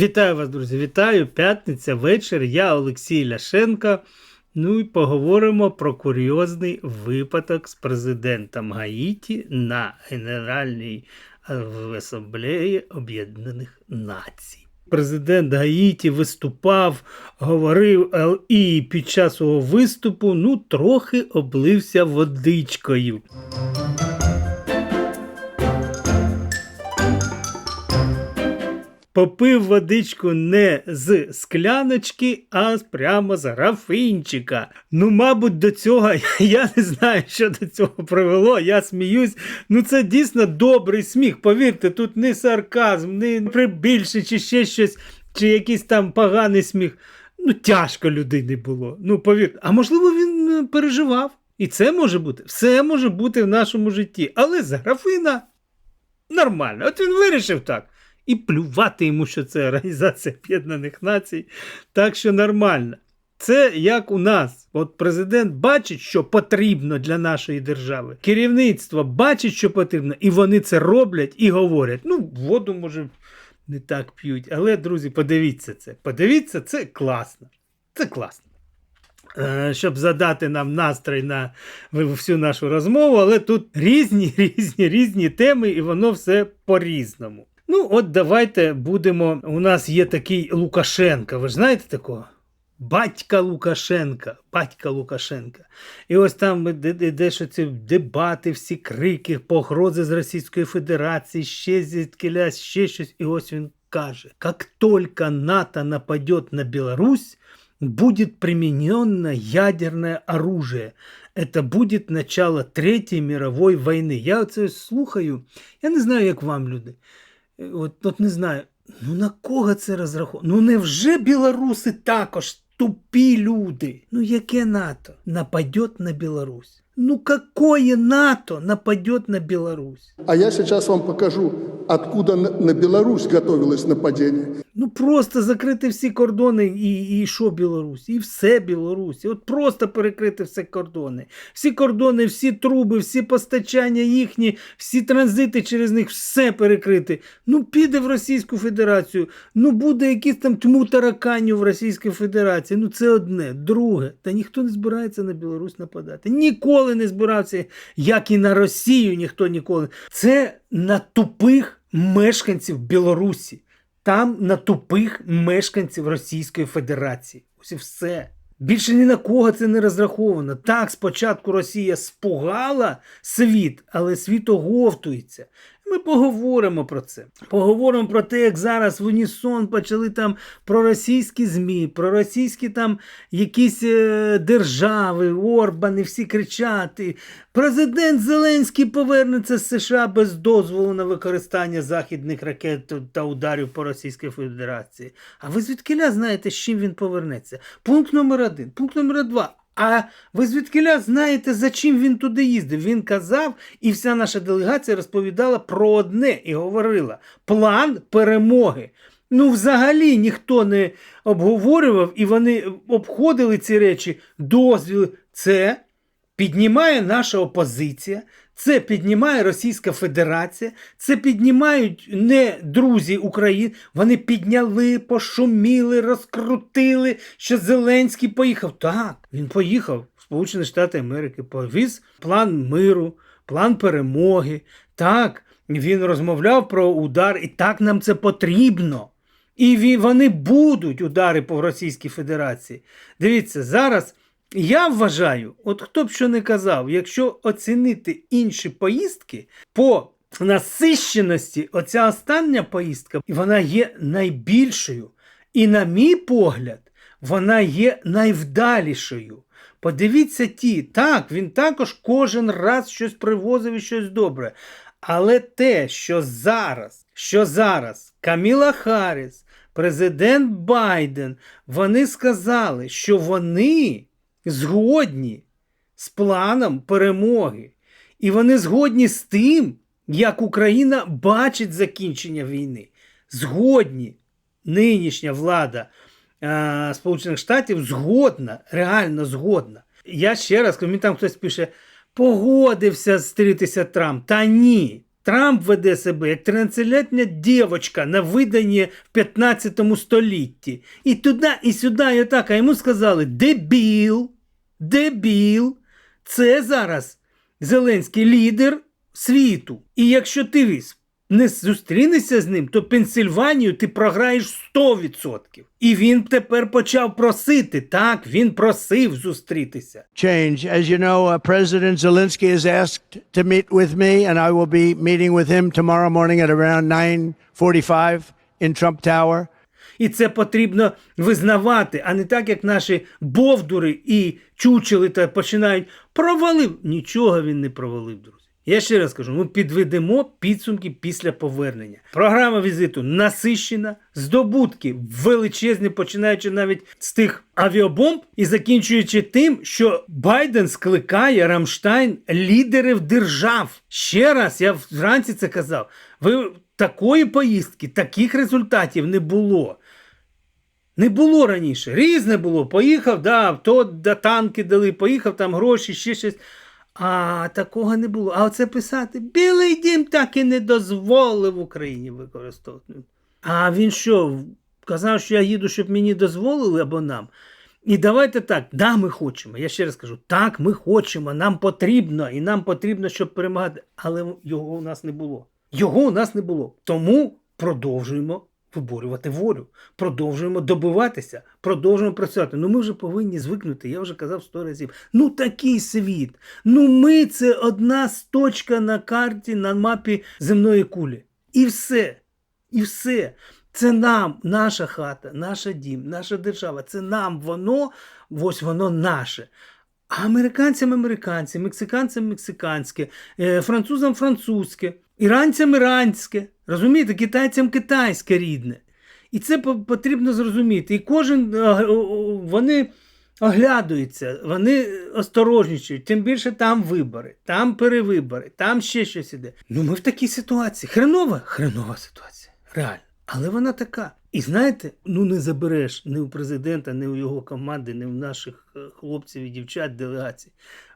Вітаю вас, друзі! Вітаю! П'ятниця, вечір. Я Олексій Ляшенко. Ну і поговоримо про курйозний випадок з президентом Гаїті на Генеральній асамблеї Об'єднаних Націй. Президент Гаїті виступав, говорив е, і під час свого виступу ну трохи облився водичкою. Попив водичку не з скляночки, а прямо з графинчика. Ну, мабуть, до цього я не знаю, що до цього привело. Я сміюсь. Ну, це дійсно добрий сміх. Повірте, тут не сарказм, не прибільше, чи ще щось, чи якийсь там поганий сміх. Ну, тяжко людини було. Ну, повірте. А можливо, він е, переживав. І це може бути. Все може бути в нашому житті. Але з графина нормально. От він вирішив так. І плювати йому, що це Організація Об'єднаних Націй. Так що нормально. Це як у нас. От президент бачить, що потрібно для нашої держави. Керівництво бачить, що потрібно, і вони це роблять і говорять. Ну, воду, може, не так п'ють. Але, друзі, подивіться це. Подивіться, це класно. Це класно. Е, Щоб задати нам настрій на всю нашу розмову, але тут різні, різні, різні теми, і воно все по-різному. Ну, от давайте будемо. У нас є такий Лукашенка. Ви ж знаєте такого? Батька Лукашенка, батька Лукашенка. І ось там іде, що ці дебати, всі крики, погрози з Російської Федерації, ще звідкиля, ще щось. І ось він каже: як тільки НАТО нападе на Білорусь, будет применено ядерное оружие. Это будет начало Третьої мирової війни. Я це слухаю. Я не знаю, як вам, люди. Е, От, от не знаю. Ну на кого це розраховано? Ну невже білоруси також тупі люди? Ну яке НАТО нападет на Білорусь? Ну какое НАТО нападет на Білорусь? А я сейчас вам покажу, откуда на Беларусь готовилось нападение. Ну просто закрити всі кордони і, і що Білорусь? І все Білорусь. От просто перекрити все кордони. Всі кордони, всі труби, всі постачання їхні, всі транзити через них, все перекрити. Ну піде в Російську Федерацію. Ну буде якийсь там тьму тараканів в Російській Федерації. Ну це одне. Друге, та ніхто не збирається на Білорусь нападати. Ніколи не збирався, як і на Росію ніхто ніколи. Це на тупих мешканців Білорусі. Там на тупих мешканців Російської Федерації. Ось і все. Більше ні на кого це не розраховано. Так, спочатку Росія спугала світ, але світ оговтується. Ми поговоримо про це. Поговоримо про те, як зараз в Унісон почали там проросійські ЗМІ, проросійські там якісь е, держави, Орбани, всі кричати. Президент Зеленський повернеться з США без дозволу на використання західних ракет та ударів по Російській Федерації. А ви звідкиля знаєте, з чим він повернеться? Пункт номер один. Пункт номер два. А ви звідкиля знаєте, за чим він туди їздив? Він казав, і вся наша делегація розповідала про одне і говорила: план перемоги. Ну, взагалі ніхто не обговорював, і вони обходили ці речі, дозвіл. Це піднімає наша опозиція, це піднімає Російська Федерація, це піднімають не друзі України. Вони підняли, пошуміли, розкрутили, що Зеленський поїхав. Так, він поїхав в Сполучені Штати Америки, повіз план миру, план перемоги. Так, він розмовляв про удар, і так нам це потрібно. І вони будуть удари по Російській Федерації. Дивіться, зараз я вважаю, от хто б що не казав, якщо оцінити інші поїздки по насищеності, оця остання поїздка, вона є найбільшою. І, на мій погляд, вона є найвдалішою. Подивіться ті, так, він також кожен раз щось привозив і щось добре. Але те, що зараз, що зараз Каміла Харріс, президент Байден, вони сказали, що вони згодні з планом перемоги. І вони згодні з тим, як Україна бачить закінчення війни. Згодні нинішня влада е, Сполучених Штатів згодна, реально згодна. Я ще раз, коли мені там хтось пише, погодився зустрітися Трамп. Та ні, Трамп веде себе як 13-літня дівчинка на виданні в 15 столітті. І туди, і сюди, і отак. А йому сказали: дебіл, дебіл. Це зараз Зеленський лідер світу. І якщо ти не зустрінешся з ним, то Пенсильванію ти програєш 100%. І він тепер почав просити. Так, він просив зустрітися. change. As you know, uh, President Zelensky has asked to meet with me, and I will be meeting with him tomorrow morning at around 9:45 in Trump Tower. І це потрібно визнавати, а не так, як наші бовдури і чучели та починають провалив. Нічого він не провалив, друзі. Я ще раз кажу: ми підведемо підсумки після повернення. Програма візиту насищена, здобутки величезні, починаючи навіть з тих авіабомб і закінчуючи тим, що Байден скликає Рамштайн лідерів держав. Ще раз я вранці це казав. Ви такої поїздки, таких результатів не було. Не було раніше. Різне було. Поїхав, да, то да, танки дали, поїхав там гроші, ще щось. А такого не було. А оце писати Білий дім так і не дозволив Україні використовувати. А він що, казав, що я їду, щоб мені дозволили або нам. І давайте так, да, ми хочемо. Я ще раз кажу, так, ми хочемо, нам потрібно, і нам потрібно, щоб перемагати. Але його у нас не було. Його у нас не було. Тому продовжуємо виборювати волю, продовжуємо добиватися, продовжуємо працювати. Ну ми вже повинні звикнути, я вже казав сто разів. Ну такий світ. Ну ми це одна точка на карті на мапі земної кулі. І все. І все. Це нам, наша хата, наша дім, наша держава. Це нам воно, ось воно наше. А американцям американське, мексиканцям мексиканське, е, французам французьке, іранцям іранське, розумієте, китайцям китайське рідне. І це потрібно зрозуміти. І кожен е, о- о- вони оглядаються, вони осторожнічають, тим більше там вибори, там перевибори, там ще щось іде. Ну ми в такій ситуації. Хренова, хренова ситуація. Реально. Але вона така. І знаєте, ну не забереш ні у президента, ні у його команди, ні у наших е, хлопців і дівчат делегацій.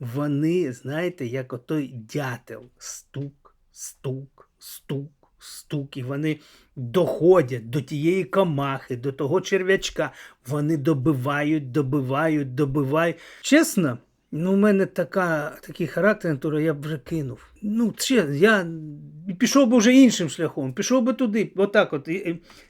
Вони, знаєте, як отой дятел. Стук, стук, стук, стук. І вони доходять до тієї комахи, до того черв'ячка. Вони добивають, добивають, добивають. Чесно, ну, у мене така, такий характер, натура, я б вже кинув. Ну, ще, я пішов би вже іншим шляхом, пішов би туди, отак от.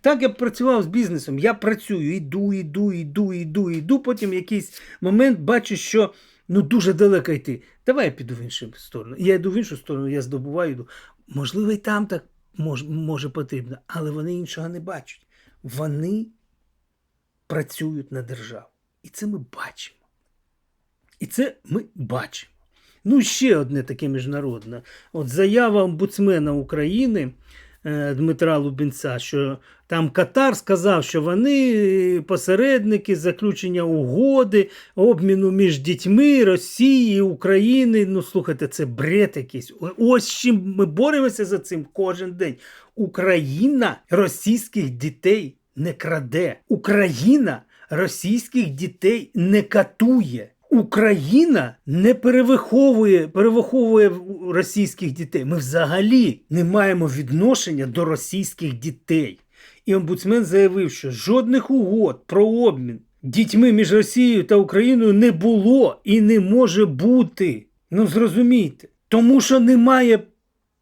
Так я б працював з бізнесом. Я працюю, йду, йду, йду, йду, йду. Потім в якийсь момент бачу, що ну дуже далеко йти. Давай я піду в іншу сторону. Я йду в іншу сторону, я здобуваю. Йду. Можливо, і там так мож, може потрібно, але вони іншого не бачать. Вони працюють на державу. І це ми бачимо. І це ми бачимо. Ну, ще одне таке міжнародне. От заява омбудсмена України Дмитра Лубінця, що там Катар сказав, що вони посередники заключення угоди, обміну між дітьми Росії, України. Ну, слухайте, це бред якийсь. Ось чим ми боремося за цим кожен день. Україна російських дітей не краде. Україна російських дітей не катує. Україна не перевиховує, перевиховує російських дітей. Ми взагалі не маємо відношення до російських дітей. І омбудсмен заявив, що жодних угод про обмін дітьми між Росією та Україною не було і не може бути. Ну зрозумійте, тому що немає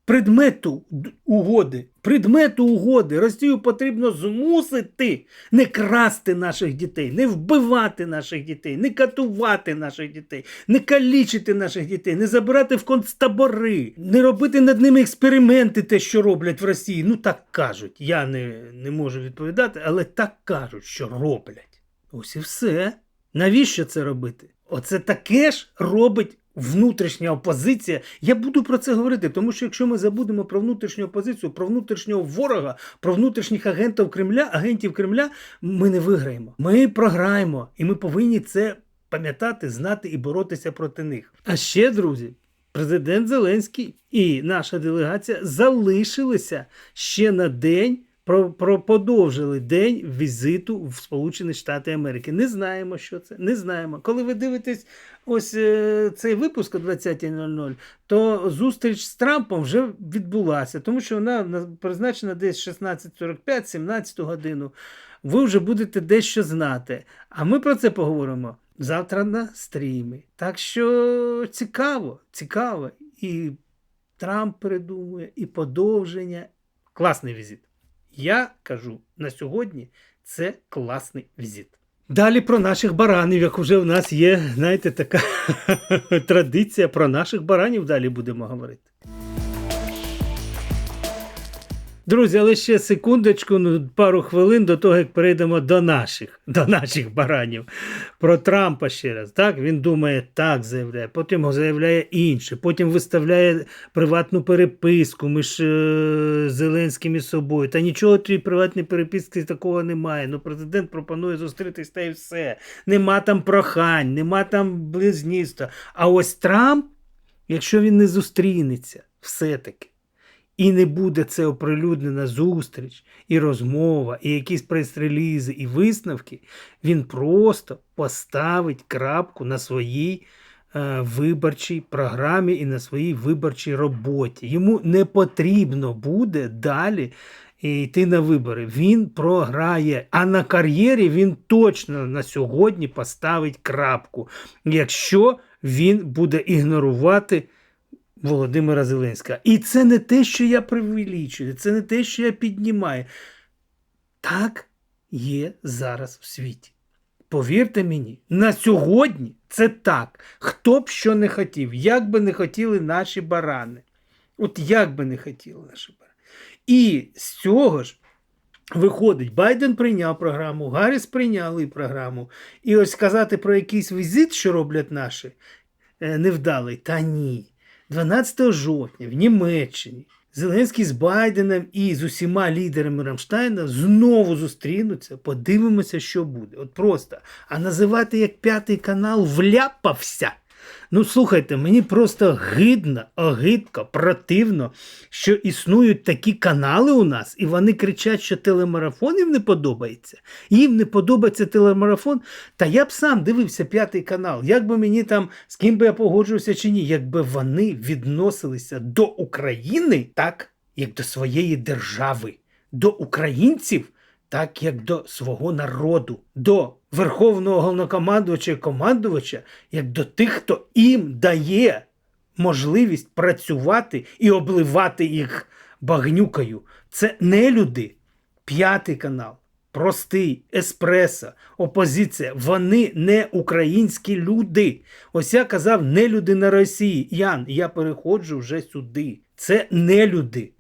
предмету угоди. Предмету угоди. Росію потрібно змусити не красти наших дітей, не вбивати наших дітей, не катувати наших дітей, не калічити наших дітей, не забирати в концтабори, не робити над ними експерименти, те, що роблять в Росії. Ну так кажуть. Я не, не можу відповідати, але так кажуть, що роблять. Ось і все. Навіщо це робити? Оце таке ж робить внутрішня опозиція. Я буду про це говорити, тому що якщо ми забудемо про внутрішню опозицію, про внутрішнього ворога, про внутрішніх агентів Кремля, агентів Кремля, ми не виграємо. Ми програємо, і ми повинні це пам'ятати, знати і боротися проти них. А ще, друзі, президент Зеленський і наша делегація залишилися ще на день про, про подовжили день візиту в Сполучені Штати Америки. Не знаємо, що це. Не знаємо. Коли ви дивитесь ось е, цей випуск о 20.00, то зустріч з Трампом вже відбулася, тому що вона призначена десь 16.45, 17 годину. Ви вже будете дещо знати. А ми про це поговоримо завтра на стрімі. Так що цікаво, цікаво. І Трамп придумує, і подовження. Класний візит. Я кажу на сьогодні це класний візит. Далі про наших баранів, як вже у нас є, знаєте, така традиція про наших баранів далі будемо говорити. Друзі, але ще секундочку, ну, пару хвилин до того, як перейдемо до наших, до наших баранів. Про Трампа ще раз. Так, він думає, так заявляє, потім заявляє інше, потім виставляє приватну переписку між е, Зеленським і собою. Та нічого тієї приватної переписки такого немає. Ну, президент пропонує зустрітись та й все. Нема там прохань, нема там близнівства. А ось Трамп, якщо він не зустрінеться, все-таки і не буде це оприлюднена зустріч, і розмова, і якісь прес-релізи, і висновки, він просто поставить крапку на своїй е, виборчій програмі і на своїй виборчій роботі. Йому не потрібно буде далі йти на вибори. Він програє. А на кар'єрі він точно на сьогодні поставить крапку, якщо він буде ігнорувати. Володимира Зеленського. І це не те, що я привеличую, це не те, що я піднімаю. Так є зараз в світі. Повірте мені, на сьогодні це так. Хто б що не хотів, як би не хотіли наші барани. От як би не хотіли наші барани. І з цього ж виходить, Байден прийняв програму, Гарріс прийняли програму. І ось сказати про якийсь візит, що роблять наші, е, невдалий, та ні. 12 жовтня в Німеччині Зеленський з Байденом і з усіма лідерами Рамштайна знову зустрінуться. Подивимося, що буде. От просто. А називати як п'ятий канал вляпався. Ну, слухайте, мені просто гидно, огидко, противно, що існують такі канали у нас, і вони кричать, що телемарафон не подобається. Їм не подобається телемарафон. Та я б сам дивився п'ятий канал. Як би мені там, з ким би я погоджувався чи ні, якби вони відносилися до України так, як до своєї держави, до українців, так як до свого народу, до верховного головнокомандувача і командувача, як до тих, хто їм дає можливість працювати і обливати їх багнюкою. Це не люди. П'ятий канал, простий, еспресо, опозиція. Вони не українські люди. Ось я казав, не люди на Росії. Ян, я переходжу вже сюди. Це не люди.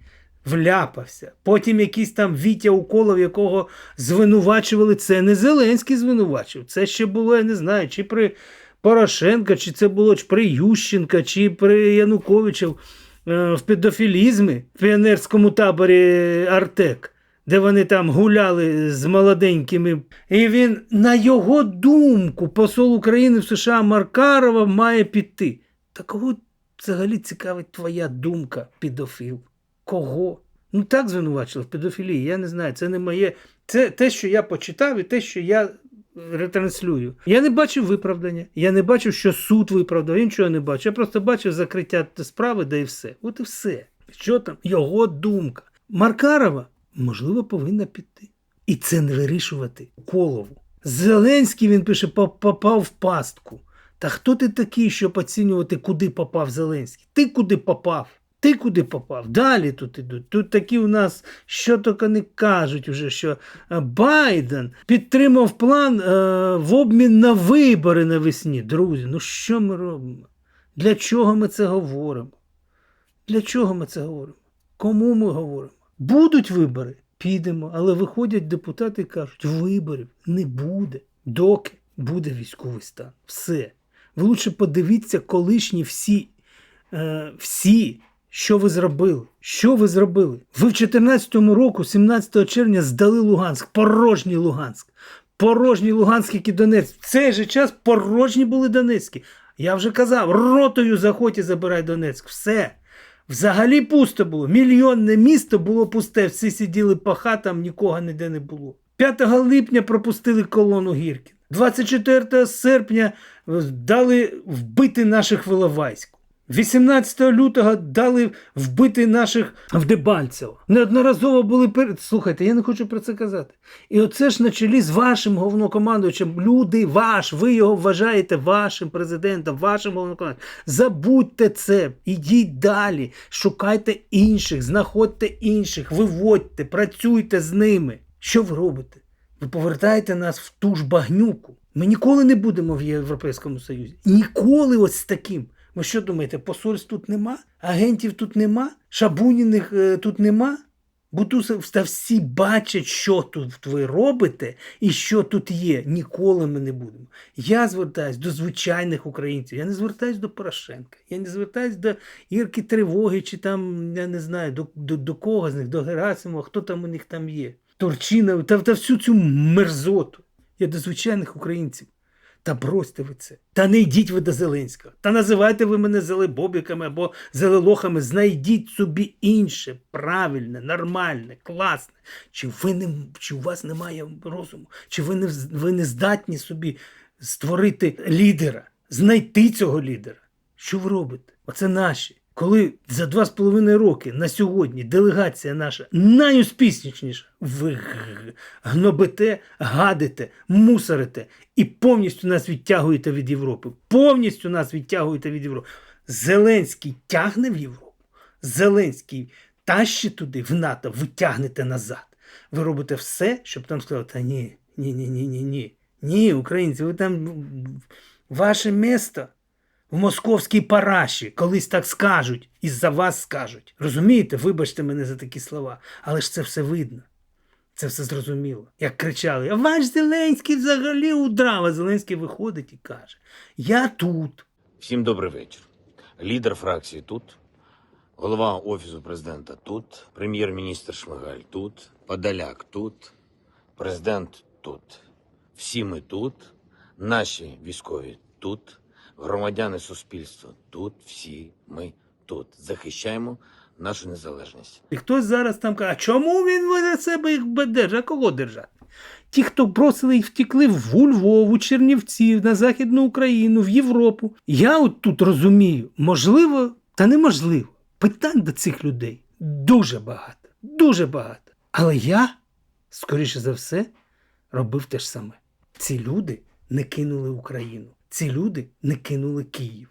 Вляпався. Потім якийсь там Вітя Уколов, якого звинувачували. Це не Зеленський звинувачив. Це ще було, я не знаю, чи при Порошенка, чи це було чи при Ющенка, чи при Януковича е, в педофілізмі в піонерському таборі Артек, де вони там гуляли з молоденькими. І він, на його думку, посол України в США Маркарова має піти. Та кого взагалі цікавить твоя думка, педофіл? Кого? Ну так звинувачили в педофілії. Я не знаю. Це не моє. Це те, що я почитав, і те, що я ретранслюю. Я не бачив виправдання. Я не бачив, що суд виправдав. Я нічого не бачив. Я просто бачив закриття справи, да і все. От і все. Що там? Його думка. Маркарова, можливо, повинна піти. І це не вирішувати Колову. Зеленський він пише, попав в пастку. Та хто ти такий, щоб оцінювати, куди попав Зеленський? Ти куди попав? Ти куди попав? Далі тут ідуть. Тут такі у нас що тільки не кажуть, уже, що е, Байден підтримав план е, в обмін на вибори навесні. Друзі, ну що ми робимо? Для чого ми це говоримо? Для чого ми це говоримо? Кому ми говоримо? Будуть вибори? Підемо, але виходять депутати і кажуть, виборів не буде, доки буде військовий стан. Все. Ви лучше подивіться колишні всі, е, всі, що ви зробили. Що ви зробили? Ви в 2014 року, 17 червня, здали Луганськ, порожній Луганськ. Порожній Луганськ, як і Донецьк. В цей же час порожні були Донецькі. Я вже казав, ротою заходь і забирай Донецьк. Все. Взагалі пусто було. Мільйонне місто було пусте, всі сиділи по хатам, нікого ніде не було. 5 липня пропустили колону Гіркін. 24 серпня е, дали вбити наших в Іловайську. 18 лютого дали вбити наших в Дебальцево. Неодноразово були пер... Слухайте, я не хочу про це казати. І оце ж на чолі з вашим головнокомандуючим. Люди, ваш, ви його вважаєте вашим президентом, вашим головнокомандуючим. Забудьте це, ідіть далі, шукайте інших, знаходьте інших, виводьте, працюйте з ними. Що ви робите? Ви повертаєте нас в ту ж багнюку. Ми ніколи не будемо в Європейському Союзі. Ніколи ось з таким. Ви що думаєте, посольств тут нема? Агентів тут нема? Шабуніних е, тут нема? Бутусов та всі бачать, що тут ви робите і що тут є. Ніколи ми не будемо. Я звертаюсь до звичайних українців. Я не звертаюсь до Порошенка. Я не звертаюсь до Ірки Тривоги чи там, я не знаю, до, до, до кого з них, до Герасимова, хто там у них там є. Турчинов та, та всю цю мерзоту. Я до звичайних українців. Та бросьте ви це. Та не йдіть ви до Зеленського. Та називайте ви мене зелебобіками або зелелохами. Знайдіть собі інше, правильне, нормальне, класне. Чи ви не, чи у вас немає розуму? Чи ви не, ви не здатні собі створити лідера, знайти цього лідера? Що ви робите? Оце наші. Коли за два з половиною роки на сьогодні делегація наша найуспішніша, ви гнобите, гадите, мусорите і повністю нас відтягуєте від Європи. Повністю нас відтягуєте від Європи. Зеленський тягне в Європу. Зеленський тащить туди, в НАТО, ви тягнете назад. Ви робите все, щоб там сказали, та ні, ні, ні, ні, ні, ні. Ні, українці, ви там ваше місто в московській параші, колись так скажуть, і за вас скажуть. Розумієте, вибачте мене за такі слова, але ж це все видно. Це все зрозуміло. Як кричали, ваш Зеленський взагалі удрав, а Зеленський виходить і каже: Я тут. Всім добрий вечір. Лідер фракції тут, голова офісу президента тут, прем'єр-міністр Шмигаль тут, Подоляк тут, президент тут. Всі ми тут, наші військові тут, громадяни суспільства тут, всі ми тут. Захищаємо нашу незалежність. І хтось зараз там каже, а чому він веде себе їх держить? А кого держати? Ті, хто бросили і втекли в Львов, у Чернівці, на Західну Україну, в Європу. Я от тут розумію, можливо, та неможливо. Питань до цих людей дуже багато, дуже багато. Але я, скоріше за все, робив те ж саме. Ці люди не кинули Україну. Ці люди не кинули Київ.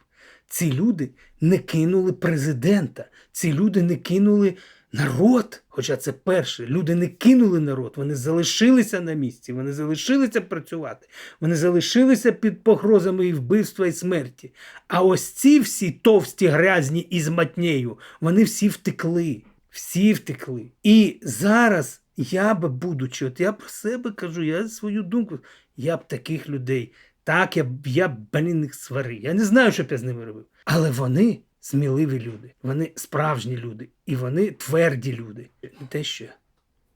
Ці люди не кинули президента. Ці люди не кинули народ. Хоча це перше. Люди не кинули народ, вони залишилися на місці, вони залишилися працювати, вони залишилися під погрозами і вбивства і смерті. А ось ці всі товсті, грязні і з матнею, вони всі втекли. Всі втекли. І зараз я би, будучи, от я про себе кажу, я свою думку, я б таких людей, так, я я блін, їх сварив. Я не знаю, що б я з ними робив. Але вони сміливі люди, вони справжні люди, і вони тверді люди. Не те, що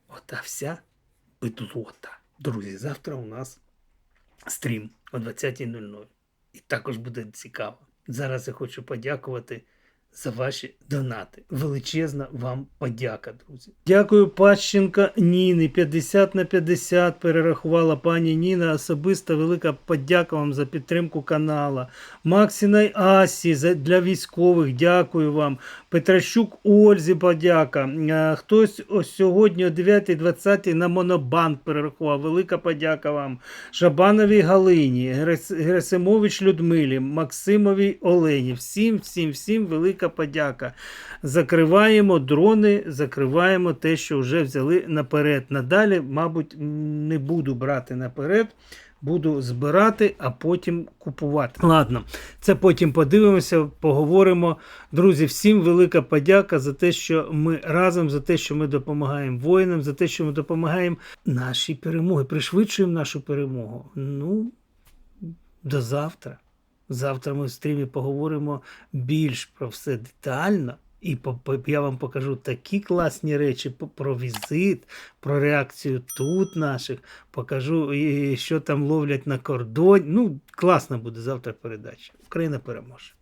ота вся бедлота. Друзі, завтра у нас стрім о 20.00. І також буде цікаво. Зараз я хочу подякувати за ваші донати. Величезна вам подяка, друзі. Дякую, Пащенка Ніни. 50 на 50 перерахувала пані Ніна. Особиста велика подяка вам за підтримку канала. Максінай Асі для військових. Дякую вам. Петращук Ользі подяка. Е, Хтось ось сьогодні о 9.20 на Монобанк перерахував. Велика подяка вам. Шабановій Галині, Герас- Герасимович Людмилі, Максимовій Олені. Всім, всім, всім велика подяка. Закриваємо дрони, закриваємо те, що вже взяли наперед. Надалі, мабуть, не буду брати наперед. Буду збирати, а потім купувати. Ладно, це потім подивимося, поговоримо. Друзі, всім велика подяка за те, що ми разом, за те, що ми допомагаємо воїнам, за те, що ми допомагаємо нашій перемоги, пришвидшуємо нашу перемогу. Ну, до завтра. Завтра ми в стрімі поговоримо більш про все детально. І я вам покажу такі класні речі про візит, про реакцію тут наших. Покажу, що там ловлять на кордоні. Ну, класна буде завтра передача. Україна переможе.